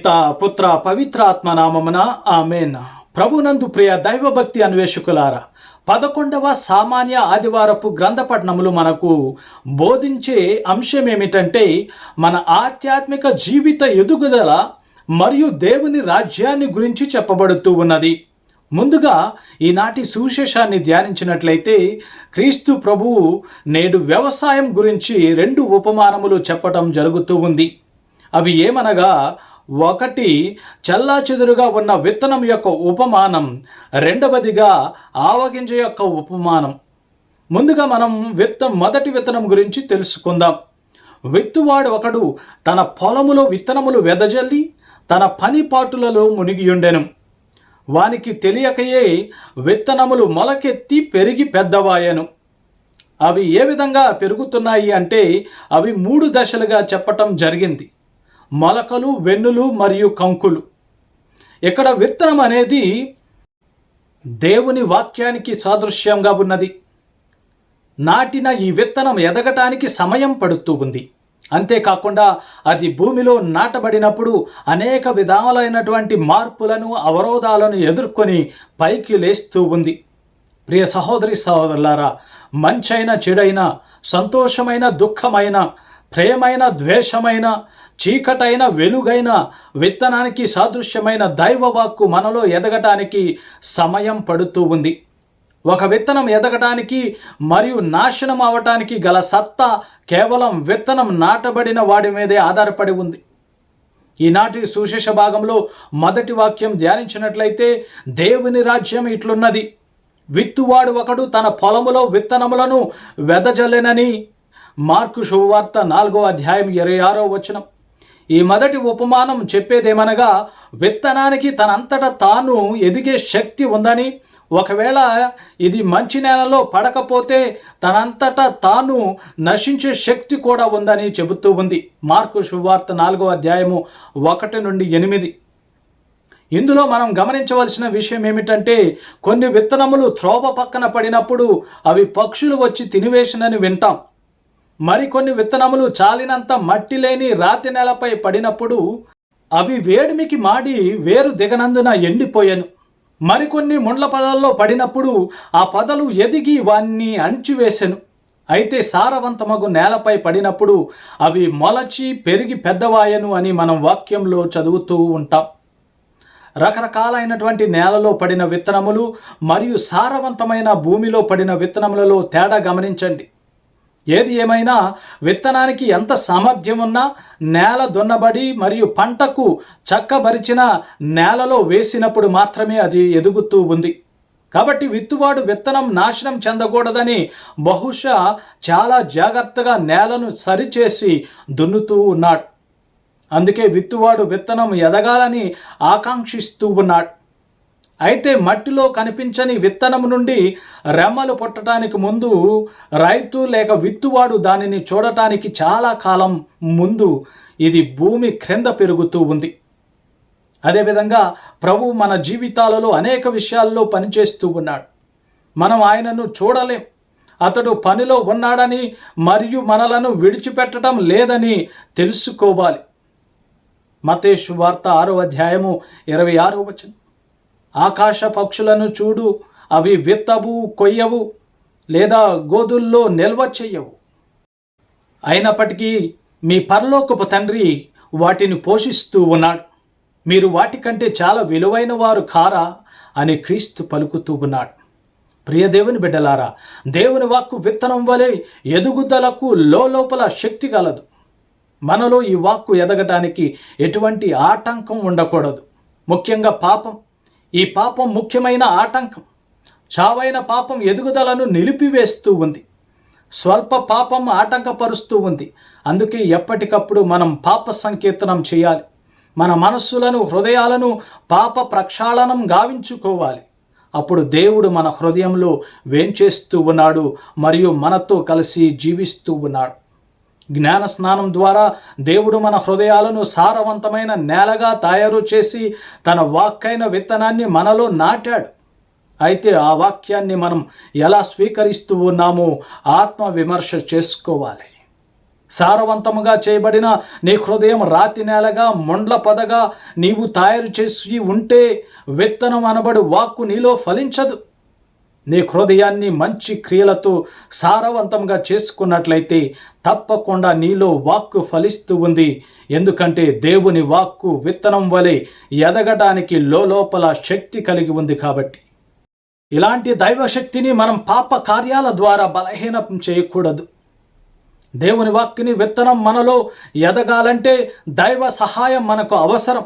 పిత పుత్ర పవిత్రాత్మ నామమున ఆమెన్. ప్రభునందు ప్రియ దైవభక్తి అన్వేషకులారా పదకొండవ సామాన్య ఆదివారపు గ్రంథపట్నములు మనకు బోధించే అంశం ఏమిటంటే మన ఆధ్యాత్మిక జీవిత ఎదుగుదల మరియు దేవుని రాజ్యాన్ని గురించి చెప్పబడుతూ ఉన్నది. ముందుగా ఈనాటి సువిశేషాన్ని ధ్యానించినట్లయితే క్రీస్తు ప్రభువు నేడు వ్యవసాయం గురించి రెండు ఉపమానములు చెప్పటం జరుగుతూ ఉంది. అవి ఏమనగా ఒకటి చల్లాచెదురుగా ఉన్న విత్తనం యొక్క ఉపమానం. రెండవదిగా ఆవగింజ యొక్క ఉపమానం. ముందుగా మనం విత్త మొదటి విత్తనం గురించి తెలుసుకుందాం. విత్తువాడు ఒకడు తన పొలములో విత్తనములు వెదజల్లి తన పనిపాటులలో మునిగియుండెను. వానికి తెలియకయే విత్తనములు మొలకెత్తి పెరిగి పెద్దవాయను. అవి ఏ విధంగా పెరుగుతున్నాయి అంటే అవి మూడు దశలుగా చెప్పటం జరిగింది. మొలకలు వెన్నులు మరియు కంకులు. ఇక్కడ విత్తనం అనేది దేవుని వాక్యానికి సాదృశ్యంగా ఉన్నది. నాటిన ఈ విత్తనం ఎదగటానికి సమయం పడుతూ ఉంది. అంతేకాకుండా అది భూమిలో నాటబడినప్పుడు అనేక విధాలైనటువంటి మార్పులను అవరోధాలను ఎదుర్కొని పైకి లేస్తూ ఉంది. ప్రియ సహోదరి సహోదరులారా మంచైన చెడైన సంతోషమైన దుఃఖమైన ప్రేమైన ద్వేషమైన చీకటైన వెలుగైన విత్తనానికి సాదృశ్యమైన దైవవాక్కు మనలో ఎదగటానికి సమయం పడుతూ ఉంది. ఒక విత్తనం ఎదగటానికి మరియు నాశనం అవటానికి గల సత్తా కేవలం విత్తనం నాటబడిన వాడి మీదే ఆధారపడి ఉంది. ఈనాటి సుశేష భాగంలో మొదటి వాక్యం ధ్యానించినట్లయితే దేవుని రాజ్యం ఇట్లున్నది. విత్తువాడు ఒకడు తన పొలములో విత్తనములను వెదజల్లెనని మార్కు శుభవార్త నాలుగో అధ్యాయం ఇరవై ఆరో వచనం. ఈ మొదటి ఉపమానం చెప్పేదేమనగా విత్తనానికి తనంతట తాను ఎదిగే శక్తి ఉందని ఒకవేళ ఇది మంచి నేలలో పడకపోతే తనంతటా తాను నశించే శక్తి కూడా ఉందని చెబుతూ ఉంది. మార్కు శువార్త నాలుగో అధ్యాయము ఒకటి నుండి ఎనిమిది. ఇందులో మనం గమనించవలసిన విషయం ఏమిటంటే కొన్ని విత్తనములు త్రోవ పక్కన పడినప్పుడు అవి పక్షులు వచ్చి తినివేసినని వింటాం. మరికొన్ని విత్తనములు చాలినంత మట్టి లేని రాతి నేలపై పడినప్పుడు అవి వేడిమికి మాడి వేరు దిగనందున ఎండిపోయాను. మరికొన్ని ముండ్ల పదాల్లో పడినప్పుడు ఆ పదలు ఎదిగి వాన్ని అణిచివేశాను అయితే సారవంతమగు నేలపై పడినప్పుడు అవి మొలచి పెరిగి పెద్దవాయను అని మనం వాక్యంలో చదువుతూ ఉంటాం. రకరకాలైనటువంటి నేలలో పడిన విత్తనములు మరియు సారవంతమైన భూమిలో పడిన విత్తనములలో తేడా గమనించండి. ఏది ఏమైనా విత్తనానికి ఎంత సామర్థ్యం ఉన్నా నేల దున్నబడి మరియు పంటకు చక్కబరిచిన నేలలో వేసినప్పుడు మాత్రమే అది ఎదుగుతూ ఉంది. కాబట్టి విత్తువాడు విత్తనం నాశనం చెందకూడదని బహుశా చాలా జాగ్రత్తగా నేలను సరిచేసి దున్నుతూ ఉన్నాడు. అందుకే విత్తువాడు విత్తనం ఎదగాలని ఆకాంక్షిస్తూ ఉన్నాడు. అయితే మట్టిలో కనిపించని విత్తనం నుండి రెమ్మలు పుట్టడానికి ముందు రైతు లేక విత్తువాడు దానిని చూడటానికి చాలా కాలం ముందు ఇది భూమి క్రింద పెరుగుతూ ఉంది. అదేవిధంగా ప్రభు మన జీవితాలలో అనేక విషయాల్లో పనిచేస్తూ ఉన్నాడు. మనం ఆయనను చూడలేం. అతడు పనిలో ఉన్నాడని మరియు మనలను విడిచిపెట్టడం లేదని తెలుసుకోవాలి. మతేష్ వార్త ఆరో అధ్యాయము ఇరవై ఆరో వచనం. ఆకాశ పక్షులను చూడు అవి విత్తవు కొయ్యవు లేదా గోధుల్లో నిల్వ చెయ్యవు అయినప్పటికీ మీ పరలోకపు తండ్రి వాటిని పోషిస్తూ ఉన్నాడు. మీరు వాటికంటే చాలా విలువైన వారు కారా అని క్రీస్తు పలుకుతూ ఉన్నాడు. ప్రియ దేవుని బిడ్డలారా దేవుని వాక్కు విత్తనం వలె ఎదుగుదలకు లోపల శక్తి కలదు మనలో ఈ వాక్కు ఎదగటానికి ఎటువంటి ఆటంకం ఉండకూడదు. ముఖ్యంగా పాపం ఈ పాపం ముఖ్యమైన ఆటంకం. చావైన పాపం ఎదుగుదలను నిలిపివేస్తూ ఉంది. స్వల్ప పాపం ఆటంకపరుస్తూ ఉంది. అందుకే ఎప్పటికప్పుడు మనం పాప సంకీర్తనం చేయాలి. మన మనస్సులను హృదయాలను పాప ప్రక్షాళనం గావించుకోవాలి. అప్పుడు దేవుడు మన హృదయంలో వేంచేస్తూ ఉన్నాడు మరియు మనతో కలిసి జీవిస్తూ ఉన్నాడు. జ్ఞాన స్నానం ద్వారా దేవుడు మన హృదయాలను సారవంతమైన నేలగా తయారు చేసి తన వాక్కైన విత్తనాన్ని మనలో నాటాడు. అయితే ఆ వాక్యాన్ని మనం ఎలా స్వీకరిస్తూ ఉన్నామో ఆత్మ విమర్శ చేసుకోవాలి. సారవంతముగా చేయబడిన నీ హృదయం రాతి నేలగా మొండ్ల పదగా నీవు తయారు చేసి ఉంటే విత్తనం అనబడు వాక్కు నీలో ఫలించదు. నీ హృదయాన్ని మంచి క్రియలతో సారవంతంగా చేసుకున్నట్లయితే తప్పకుండా నీలో వాక్కు ఫలిస్తూ ఉంది. ఎందుకంటే దేవుని వాక్కు విత్తనం వలె ఎదగడానికి లోపల శక్తి కలిగి ఉంది కాబట్టి. ఇలాంటి దైవశక్తిని మనం పాప కార్యాల ద్వారా బలహీనం చేయకూడదు. దేవుని వాక్కుని విత్తనం మనలో ఎదగాలంటే దైవ సహాయం మనకు అవసరం.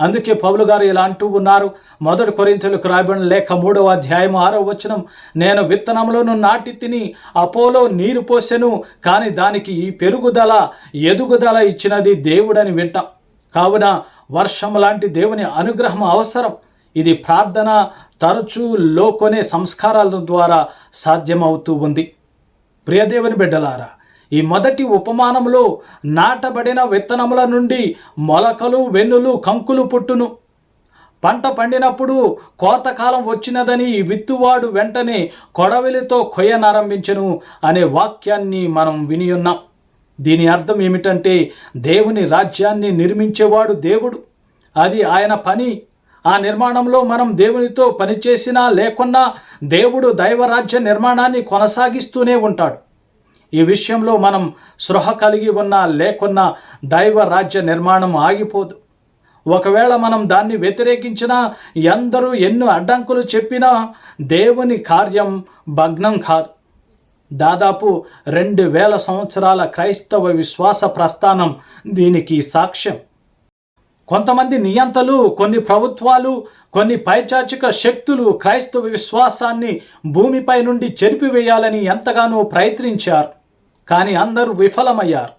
అందుకే పౌలు గారు ఇలా అంటూ ఉన్నారు. మొదటి కొరింతలకు రాయబడిన లేఖ మూడవ అధ్యాయం ఆరో వచనం నేను విత్తనములను నాటి తిని అపోలో నీరు పోసెను కానీ దానికి ఈ పెరుగుదల ఎదుగుదల ఇచ్చినది దేవుడని వింటాం. కావున వర్షం లాంటి దేవుని అనుగ్రహం అవసరం. ఇది ప్రార్థన తరచూ లోకొనే సంస్కారాల ద్వారా సాధ్యమవుతూ ఉంది. ప్రియదేవుని బిడ్డలారా ఈ మొదటి ఉపమానంలో నాటబడిన విత్తనముల నుండి మొలకలు వెన్నులు కంకులు పుట్టును. పంట పండినప్పుడు కోతకాలం వచ్చినదని ఈ విత్తువాడు వెంటనే కొడవలితో కొయ్యనారంభించను అనే వాక్యాన్ని మనం విని ఉన్నాం. దీని అర్థం ఏమిటంటే దేవుని రాజ్యాన్ని నిర్మించేవాడు దేవుడు. అది ఆయన పని. ఆ నిర్మాణంలో మనం దేవునితో పనిచేసినా లేకున్నా దేవుడు దైవరాజ్య నిర్మాణాన్ని కొనసాగిస్తూనే ఉంటాడు. ఈ విషయంలో మనం సృహ కలిగి ఉన్నా లేకున్నా దైవ రాజ్య నిర్మాణం ఆగిపోదు. ఒకవేళ మనం దాన్ని వ్యతిరేకించినా ఎందరూ ఎన్నో అడ్డంకులు చెప్పినా దేవుని కార్యం భగ్నం కాదు. దాదాపు రెండు వేల సంవత్సరాల క్రైస్తవ విశ్వాస ప్రస్థానం దీనికి సాక్ష్యం. కొంతమంది నియంతలు కొన్ని ప్రభుత్వాలు కొన్ని పైచాచిక శక్తులు క్రైస్తవ విశ్వాసాన్ని భూమిపై నుండి చెరిపివేయాలని ఎంతగానో ప్రయత్నించారు. కానీ అందరూ విఫలమయ్యారు.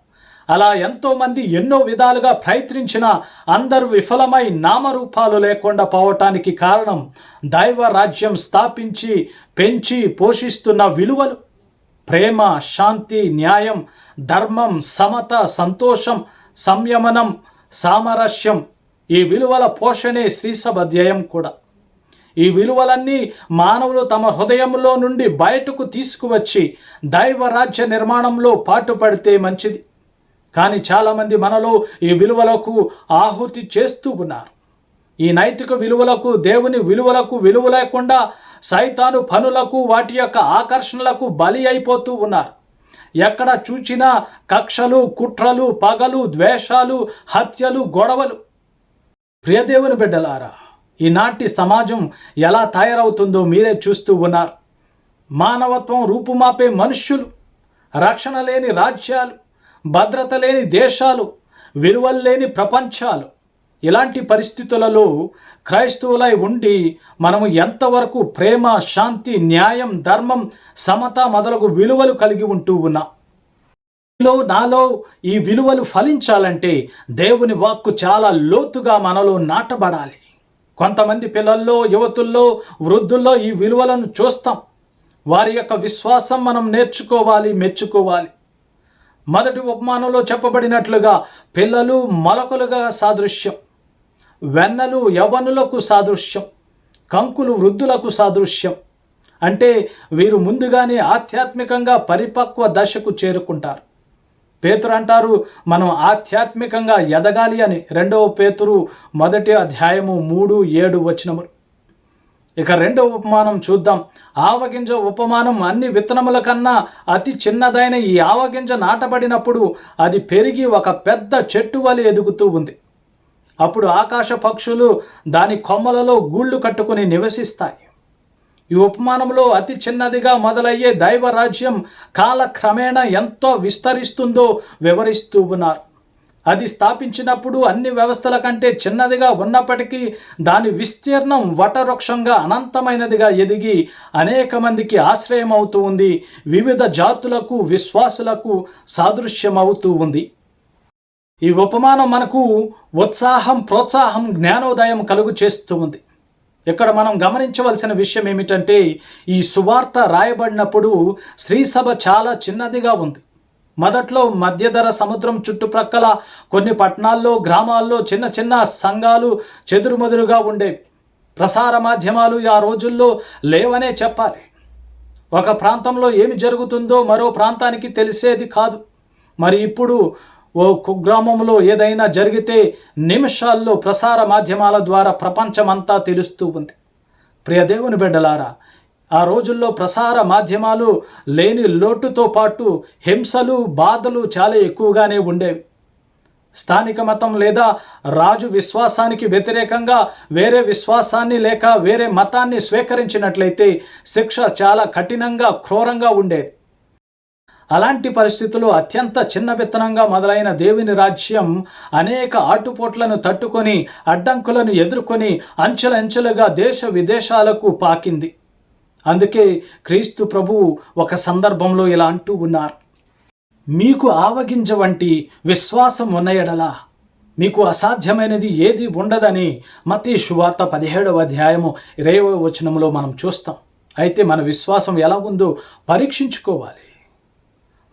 అలా ఎంతోమంది ఎన్నో విధాలుగా ప్రయత్నించినా అందరూ విఫలమై నామరూపాలు లేకుండా పోవటానికి కారణం దైవ రాజ్యం స్థాపించి పెంచి పోషిస్తున్న విలువలు. ప్రేమ శాంతి న్యాయం ధర్మం సమత సంతోషం సంయమనం సామరస్యం ఈ విలువల పోషణే శ్రీసభ ధ్యేయం కూడా. ఈ విలువలన్నీ మానవులు తమ హృదయంలో నుండి బయటకు తీసుకువచ్చి దైవరాజ్య నిర్మాణంలో పాటుపడితే మంచిది. కానీ చాలామంది మనలో ఈ విలువలకు ఆహుతి చేస్తూ ఉన్నారు. ఈ నైతిక విలువలకు దేవుని విలువలకు విలువ లేకుండా సైతాను పనులకు వాటి యొక్క ఆకర్షణలకు బలి అయిపోతూ ఉన్నారు. ఎక్కడ చూచినా కక్షలు కుట్రలు పగలు ద్వేషాలు హత్యలు గొడవలు. ప్రియదేవుని బిడ్డలారా ఈనాటి సమాజం ఎలా తయారవుతుందో మీరే చూస్తూ ఉన్నారు. మానవత్వం రూపుమాపే మనుష్యులు రక్షణ లేని రాజ్యాలు భద్రత లేని దేశాలు విలువలు లేని ప్రపంచాలు. ఇలాంటి పరిస్థితులలో క్రైస్తవులై ఉండి మనము ఎంతవరకు ప్రేమ శాంతి న్యాయం ధర్మం సమత మొదలగు విలువలు కలిగి ఉంటూ ఉన్నాం. లో నాలో ఈ విలువలు ఫలించాలంటే దేవుని వాక్కు చాలా లోతుగా మనలో నాటబడాలి. కొంతమంది పిల్లల్లో యువతుల్లో వృద్ధుల్లో ఈ విలువలను చూస్తాం. వారి యొక్క విశ్వాసం మనం నేర్చుకోవాలి మెచ్చుకోవాలి. మొదటి ఉపమానంలో చెప్పబడినట్లుగా పిల్లలు మొలకలుగా సాదృశ్యం వెన్నలు యవనులకు సాదృశ్యం కంకులు వృద్ధులకు సాదృశ్యం. అంటే వీరు ముందుగానే ఆధ్యాత్మికంగా పరిపక్వ దశకు చేరుకుంటారు. పేతురు అంటారు మనం ఆధ్యాత్మికంగా ఎదగాలి అని రెండవ పేతురు మొదటి అధ్యాయము మూడు ఏడు వచనములు. ఇక రెండవ ఉపమానం చూద్దాం. ఆవగింజ ఉపమానం అన్ని విత్తనముల కన్నా అతి చిన్నదైన ఈ ఆవగింజ నాటబడినప్పుడు అది పెరిగి ఒక పెద్ద చెట్టు వలె ఎదుగుతూ ఉంది. అప్పుడు ఆకాశ పక్షులు దాని కొమ్మలలో గూళ్ళు కట్టుకుని నివసిస్తాయి. ఈ ఉపమానంలో అతి చిన్నదిగా మొదలయ్యే దైవ రాజ్యం కాలక్రమేణా ఎంతో విస్తరిస్తుందో వివరిస్తూ ఉన్నారు. అది స్థాపించినప్పుడు అన్ని వ్యవస్థల కంటే చిన్నదిగా ఉన్నప్పటికీ దాని విస్తీర్ణం వటవృక్షంగా అనంతమైనదిగా ఎదిగి అనేక మందికి ఆశ్రయం అవుతూ ఉంది. వివిధ జాతులకు విశ్వాసులకు సాదృశ్యం అవుతూ ఉంది. ఈ ఉపమానం మనకు ఉత్సాహం ప్రోత్సాహం జ్ఞానోదయం కలుగు చేస్తూ ఉంది. ఇక్కడ మనం గమనించవలసిన విషయం ఏమిటంటే ఈ సువార్త రాయబడినప్పుడు శ్రీసభ చాలా చిన్నదిగా ఉంది. మొదట్లో మధ్యధర సముద్రం చుట్టుప్రక్కల కొన్ని పట్టణాల్లో గ్రామాల్లో చిన్న చిన్న సంఘాలు చెదురుమదురుగా ఉండే ప్రసార మాధ్యమాలు ఆ రోజుల్లో లేవనే చెప్పాలి. ఒక ప్రాంతంలో ఏమి జరుగుతుందో మరో ప్రాంతానికి తెలిసేది కాదు. మరి ఇప్పుడు ఓ కుగ్రామంలో ఏదైనా జరిగితే నిమిషాల్లో ప్రసార మాధ్యమాల ద్వారా ప్రపంచమంతా తెలుస్తూ ఉంది. ప్రియదేవుని బిడ్డలారా ఆ రోజుల్లో ప్రసార మాధ్యమాలు లేని లోటుతో పాటు హింసలు బాధలు చాలా ఎక్కువగానే ఉండేవి. స్థానిక మతం లేదా రాజు విశ్వాసానికి వ్యతిరేకంగా వేరే విశ్వాసాన్ని లేక వేరే మతాన్ని స్వీకరించినట్లయితే శిక్ష చాలా కఠినంగా క్రూరంగా ఉండేది. అలాంటి పరిస్థితులు అత్యంత చిన్న విత్తనంగా మొదలైన దేవుని రాజ్యం అనేక ఆటుపోట్లను తట్టుకొని అడ్డంకులను ఎదుర్కొని అంచెలంచెలుగా దేశ విదేశాలకు పాకింది. అందుకే క్రీస్తు ప్రభువు ఒక సందర్భంలో ఇలా అంటూ ఉన్నారు. మీకు ఆవగింజ వంటి విశ్వాసం ఉన్న ఎడలా మీకు అసాధ్యమైనది ఏది ఉండదని మతీ శువార్త పదిహేడవ అధ్యాయము ఇరవై వచనంలో మనం చూస్తాం. అయితే మన విశ్వాసం ఎలా ఉందో పరీక్షించుకోవాలి.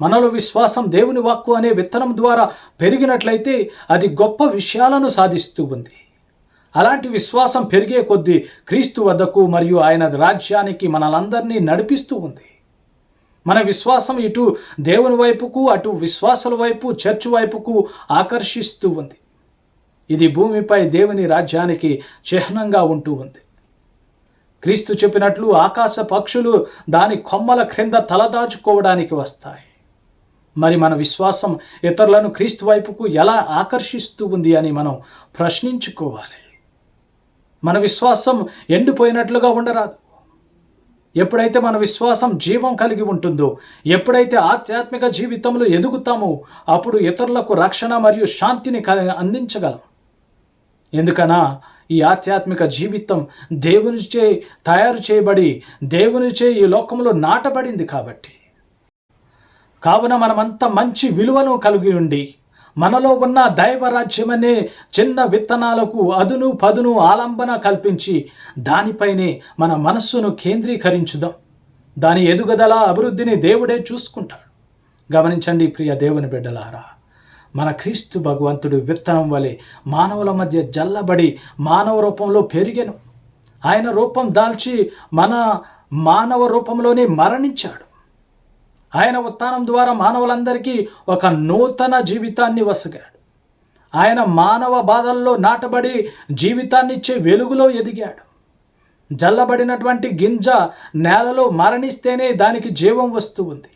మనలో విశ్వాసం దేవుని వాక్కు అనే విత్తనం ద్వారా పెరిగినట్లయితే అది గొప్ప విషయాలను సాధిస్తూ ఉంది. అలాంటి విశ్వాసం పెరిగే కొద్దీ క్రీస్తు వద్దకు మరియు ఆయన రాజ్యానికి మనలందరినీ నడిపిస్తూ ఉంది. మన విశ్వాసం ఇటు దేవుని వైపుకు అటు విశ్వాసుల వైపు చర్చ్ వైపుకు ఆకర్షిస్తూ ఉంది. ఇది భూమిపై దేవుని రాజ్యానికి చిహ్నంగా ఉంటూ ఉంది. క్రీస్తు చెప్పినట్లు ఆకాశ పక్షులు దాని కొమ్మల క్రింద తలదాచుకోవడానికి వస్తాయి. మరి మన విశ్వాసం ఇతరులను క్రీస్తు వైపుకు ఎలా ఆకర్షిస్తూ ఉంది అని మనం ప్రశ్నించుకోవాలి. మన విశ్వాసం ఎండిపోయినట్లుగా ఉండరాదు. ఎప్పుడైతే మన విశ్వాసం జీవం కలిగి ఉంటుందో ఎప్పుడైతే ఆధ్యాత్మిక జీవితంలో ఎదుగుతామో అప్పుడు ఇతరులకు రక్షణ మరియు శాంతిని అందించగలం. ఎందుకనా? ఈ ఆధ్యాత్మిక జీవితం దేవునిచే తయారు చేయబడి దేవునిచే ఈ లోకంలో నాటబడింది కాబట్టి. కావున మనమంతా మంచి విలువను కలిగి ఉండి మనలో ఉన్న దైవరాజ్యం అనే చిన్న విత్తనాలకు అదును పదును ఆలంబన కల్పించి దానిపైనే మన మనస్సును కేంద్రీకరించుదాం. దాని ఎదుగుదల అభివృద్ధిని దేవుడే చూసుకుంటాడు. గమనించండి ప్రియ దేవుని బిడ్డలారా మన క్రీస్తు భగవంతుడు విత్తనం వలె మానవుల మధ్య జల్లబడి మానవ రూపంలో పెరిగెను. ఆయన రూపం దాల్చి మన మానవ రూపంలోనే మరణించాడు. ఆయన ఉత్థానం ద్వారా మానవులందరికీ ఒక నూతన జీవితాన్ని వసగాడు. ఆయన మానవ బాధల్లో నాటబడి జీవితాన్నిచ్చే వెలుగులో ఎదిగాడు. జల్లబడినటువంటి గింజ నేలలో మరణిస్తేనే దానికి జీవం వస్తూ ఉంది.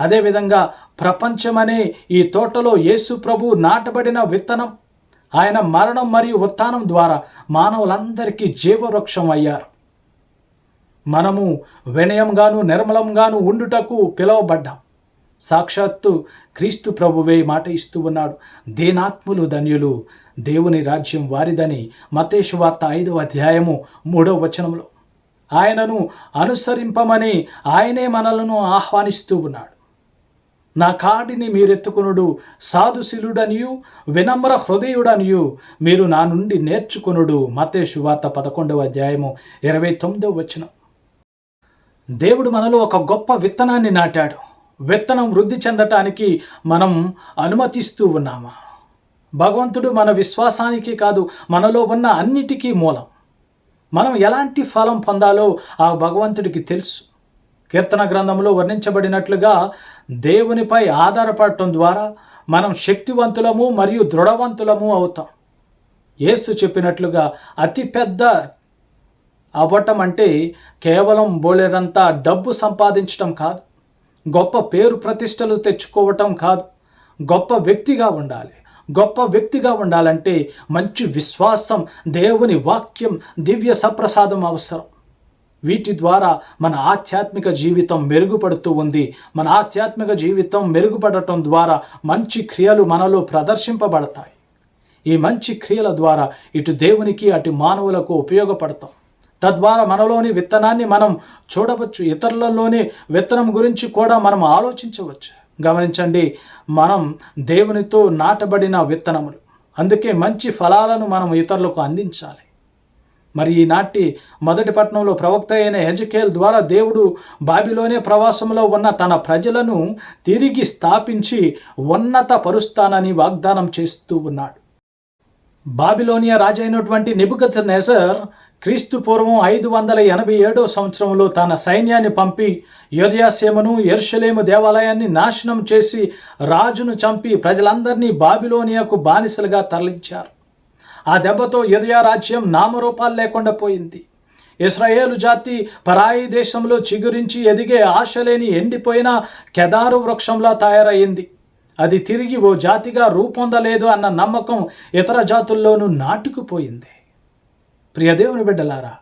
అదేవిధంగా ప్రపంచమనే ఈ తోటలో యేసు ప్రభు నాటబడిన విత్తనం ఆయన మరణం మరియు ఉత్థానం ద్వారా మానవులందరికీ జీవవృక్షం అయ్యారు. మనము వినయంగాను నిర్మలంగాను ఉండుటకు పిలువబడ్డాం. సాక్షాత్తు క్రీస్తు ప్రభువే మాట ఇస్తూ ఉన్నాడు. దేనాత్ములు ధన్యులు దేవుని రాజ్యం వారిదని మతేషు వార్త ఐదవ అధ్యాయము మూడవ వచనంలో. ఆయనను అనుసరింపమని ఆయనే మనలను ఆహ్వానిస్తూ ఉన్నాడు. నా కాడిని మీరెత్తుకునుడు సాధుశిలుడనియు వినమ్ర హృదయుడనియు మీరు నా నుండి నేర్చుకునుడు. మతేషు వార్త పదకొండవ అధ్యాయము ఇరవై తొమ్మిదవ వచనం. దేవుడు మనలో ఒక గొప్ప విత్తనాన్ని నాటాడు. విత్తనం వృద్ధి చెందటానికి మనం అనుమతిస్తూ ఉన్నామా? భగవంతుడు మన విశ్వాసానికి కాదు మనలో ఉన్న అన్నిటికీ మూలం. మనం ఎలాంటి ఫలం పొందాలో ఆ భగవంతుడికి తెలుసు. కీర్తన గ్రంథంలో వర్ణించబడినట్లుగా దేవునిపై ఆధారపడటం ద్వారా మనం శక్తివంతులము మరియు దృఢవంతులము అవుతాం. యేసు చెప్పినట్లుగా అతిపెద్ద అవ్వటం అంటే కేవలం బోలెడంతా డబ్బు సంపాదించటం కాదు. గొప్ప పేరు ప్రతిష్టలు తెచ్చుకోవటం కాదు. గొప్ప వ్యక్తిగా ఉండాలి. గొప్ప వ్యక్తిగా ఉండాలంటే మంచి విశ్వాసం దేవుని వాక్యం దివ్య సప్రసాదం అవసరం. వీటి ద్వారా మన ఆధ్యాత్మిక జీవితం మెరుగుపడుతూ ఉంది. మన ఆధ్యాత్మిక జీవితం మెరుగుపడటం ద్వారా మంచి క్రియలు మనలో ప్రదర్శింపబడతాయి. ఈ మంచి క్రియల ద్వారా ఇటు దేవునికి అటు మానవులకు ఉపయోగపడతాం. తద్వారా మనలోని విత్తనాన్ని మనం చూడవచ్చు. ఇతరులలోని విత్తనం గురించి కూడా మనం ఆలోచించవచ్చు. గమనించండి మనం దేవునితో నాటబడిన విత్తనములు. అందుకే మంచి ఫలాలను మనం ఇతరులకు అందించాలి. మరి ఈనాటి మొదటి పట్టణంలో ప్రవక్త అయిన హెజకేల్ ద్వారా దేవుడు బాబిలోనే ప్రవాసంలో ఉన్న తన ప్రజలను తిరిగి స్థాపించి ఉన్నత పరుస్తానని వాగ్దానం చేస్తూ ఉన్నాడు. బాబిలోనియా రాజైనటువంటి నిబుకత్ నెసర్ క్రీస్తు పూర్వం ఐదు వందల ఎనభై ఏడో సంవత్సరంలో తన సైన్యాన్ని పంపి యోధయాసీమను ఎర్షలేము దేవాలయాన్ని నాశనం చేసి రాజును చంపి ప్రజలందరినీ బాబిలోనియాకు బానిసలుగా తరలించారు. ఆ దెబ్బతో యోధయా రాజ్యం నామరూపాలు లేకుండా పోయింది. ఇస్రాయేలు జాతి పరాయి దేశంలో చిగురించి ఎదిగే ఆశ లేని ఎండిపోయిన కెదారు వృక్షంలా తయారయ్యింది అది తిరిగి ఓ జాతిగా రూపొందలేదు అన్న నమ్మకం ఇతర జాతుల్లోనూ నాటుకుపోయింది. ప్రియదేవుని బిడ్డలారా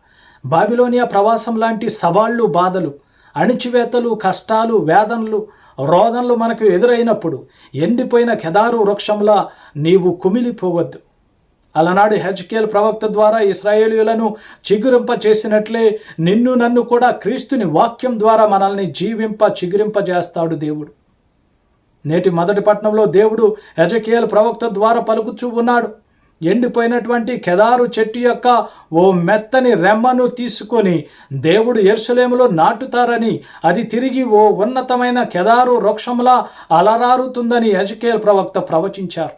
బాబిలోనియా ప్రవాసం లాంటి సవాళ్ళు బాధలు అణిచివేతలు కష్టాలు వేదనలు రోదనలు మనకు ఎదురైనప్పుడు ఎండిపోయిన కెదారు వృక్షంలా నీవు కుమిలిపోవద్దు. అలనాడు హెజ్కేల్ ప్రవక్త ద్వారా ఇస్రాయేలీలను చిగురింప చేసినట్లే నిన్ను నన్ను కూడా క్రీస్తుని వాక్యం ద్వారా మనల్ని జీవింప చిగురింప చేస్తాడు దేవుడు. నేటి మొదటి పట్టణంలో దేవుడు హెజకేల్ ప్రవక్త ద్వారా పలుకుచూ ఉన్నాడు. ఎండిపోయినటువంటి కెదారు చెట్టు యొక్క ఓ మెత్తని రెమ్మను తీసుకొని దేవుడు ఎరుసలేములో నాటుతారని అది తిరిగి ఓ ఉన్నతమైన కెదారు వృక్షంలా అలరారుతుందని యజకేల్ ప్రవక్త ప్రవచించారు.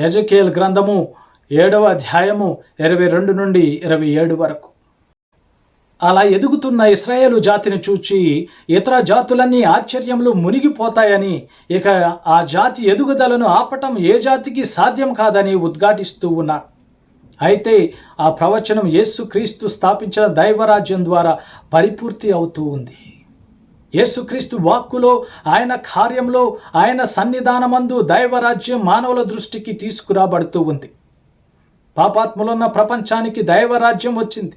యజకేల్ గ్రంథము ఏడవ అధ్యాయము ఇరవై రెండు నుండి ఇరవై ఏడు వరకు. అలా ఎదుగుతున్న ఇస్రాయేలు జాతిని చూచి ఇతర జాతులన్నీ ఆశ్చర్యంలో మునిగిపోతాయని ఇక ఆ జాతి ఎదుగుదలను ఆపటం ఏ జాతికి సాధ్యం కాదని ఉద్ఘాటిస్తూ ఉన్నాడు అయితే ఆ ప్రవచనం యేసుక్రీస్తు స్థాపించిన దైవరాజ్యం ద్వారా పరిపూర్తి అవుతూ ఉంది. యేసుక్రీస్తు వాక్కులో ఆయన కార్యంలో ఆయన సన్నిధానమందు దైవరాజ్యం మానవుల దృష్టికి తీసుకురాబడుతూ ఉంది. పాపాత్ములున్న ప్రపంచానికి దైవరాజ్యం వచ్చింది.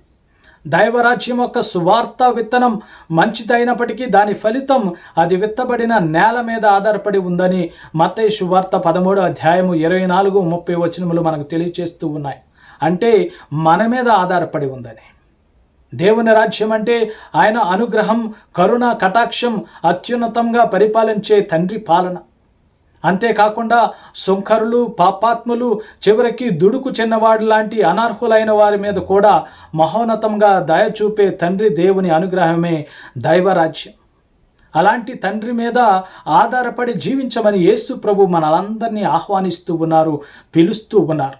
దైవరాజ్యం యొక్క సువార్త విత్తనం మంచిదైనప్పటికీ దాని ఫలితం అది విత్తబడిన నేల మీద ఆధారపడి ఉందని మత్తయి సువార్త పదమూడు అధ్యాయము ఇరవై నాలుగు ముప్పై వచనములు మనకు తెలియచేస్తూ ఉన్నాయి. అంటే మన మీద ఆధారపడి ఉందని. దేవుని రాజ్యం అంటే ఆయన అనుగ్రహం కరుణ కటాక్షం అత్యున్నతంగా పరిపాలించే తండ్రి పాలన. అంతేకాకుండా సుంకరులు పాపాత్ములు చివరికి దుడుకు చిన్నవాడు లాంటి అనర్హులైన వారి మీద కూడా మహోన్నతంగా దయ చూపే తండ్రి దేవుని అనుగ్రహమే దైవరాజ్యం. అలాంటి తండ్రి మీద ఆధారపడి జీవించమని యేసు ప్రభు మనలందరినీ ఆహ్వానిస్తూ ఉన్నారు పిలుస్తూ ఉన్నారు.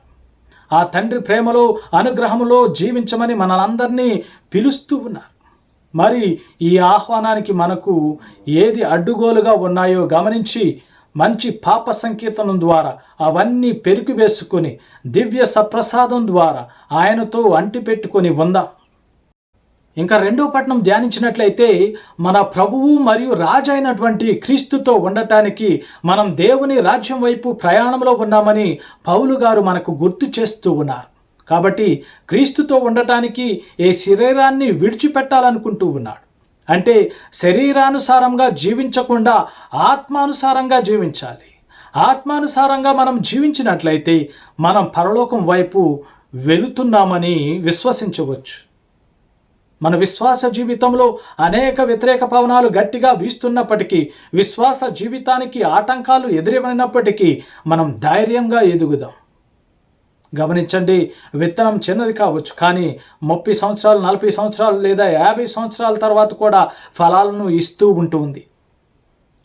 ఆ తండ్రి ప్రేమలో అనుగ్రహంలో జీవించమని మనలందరినీ పిలుస్తూ ఉన్నారు. మరి ఈ ఆహ్వానానికి మనకు ఏది అడ్డుగోలుగా ఉన్నాయో గమనించి మంచి పాప సంకీర్తనం ద్వారా అవన్నీ పెరుగు వేసుకొని దివ్య సప్రసాదం ద్వారా ఆయనతో అంటి పెట్టుకొని ఉందాం. ఇంకా రెండో పట్నం ధ్యానించినట్లయితే మన ప్రభువు మరియు రాజు అయినటువంటి క్రీస్తుతో ఉండటానికి మనం దేవుని రాజ్యం వైపు ప్రయాణంలో ఉన్నామని పౌలు గారు మనకు గుర్తు చేస్తూ ఉన్నారు. కాబట్టి క్రీస్తుతో ఉండటానికి ఏ శరీరాన్ని విడిచిపెట్టాలనుకుంటూ ఉన్నాడు. అంటే శరీరానుసారంగా జీవించకుండా ఆత్మానుసారంగా జీవించాలి. ఆత్మానుసారంగా మనం జీవించినట్లయితే మనం పరలోకం వైపు వెళుతున్నామని విశ్వసించవచ్చు. మన విశ్వాస జీవితంలో అనేక వ్యతిరేక పవనాలు గట్టిగా వీస్తున్నప్పటికీ విశ్వాస జీవితానికి ఆటంకాలు ఎదురైనప్పటికీ మనం ధైర్యంగా ఎదుగుదాం. గమనించండి విత్తనం చిన్నది కావచ్చు కానీ ముప్పై సంవత్సరాలు నలభై సంవత్సరాలు లేదా యాభై సంవత్సరాల తర్వాత కూడా ఫలాలను ఇస్తూ ఉంటుంది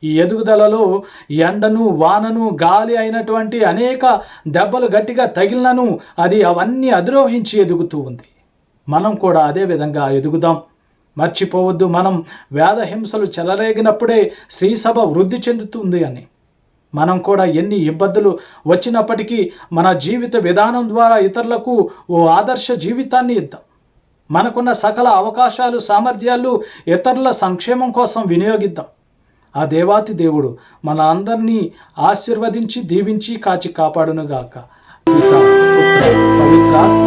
ఈ ఎదుగుదలలో ఎండను వానను గాలి అయినటువంటి అనేక దెబ్బలు గట్టిగా తగిలినను అది అవన్నీ అధిరోహించి ఎదుగుతూ ఉంది. మనం కూడా అదే విధంగా ఎదుగుదాం. మర్చిపోవద్దు మనం వేద హింసలు చెలరేగినప్పుడే శ్రీసభ వృద్ధి చెందుతుంది అని. మనం కూడా ఎన్ని ఇబ్బందులు వచ్చినప్పటికీ మన జీవిత విధానం ద్వారా ఇతరులకు ఓ ఆదర్శ జీవితాన్ని ఇద్దాం. మనకున్న సకల అవకాశాలు సామర్థ్యాలు ఇతరుల సంక్షేమం కోసం వినియోగిద్దాం. ఆ దేవాతి దేవుడు మన అందరినీ ఆశీర్వదించి దీవించి కాచి కాపాడునుగాక. పిత, పవిత్రాత్మ